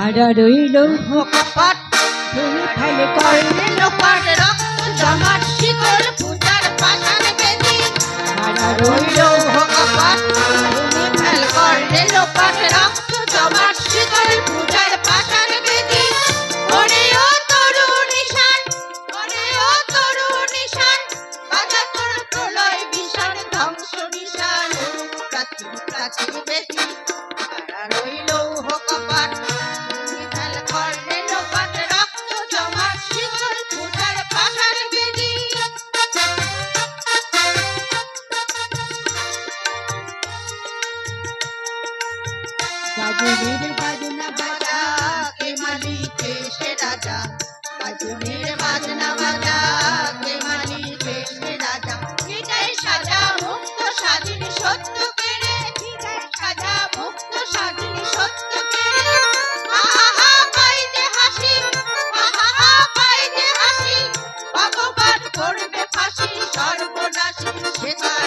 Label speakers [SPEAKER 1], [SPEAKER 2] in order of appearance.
[SPEAKER 1] কারা রইল
[SPEAKER 2] কপাট
[SPEAKER 1] তুমি ফেলে করলে
[SPEAKER 2] লোপাট রক্ত জমাট শিকল পূজার পাশান বেদি।
[SPEAKER 1] কারা
[SPEAKER 2] রইল কপাট তুমি ফেল করলে লোপাট
[SPEAKER 1] গাজনের বাজনা
[SPEAKER 2] বাজা, কে মালিকে সে রাজা? বাজনের বাজনা বাজা, কে মালিকে সে রাজা? হৃদয় সাজা মুক্ত স্বাধীন সত্য সর্বনাশী শেখায়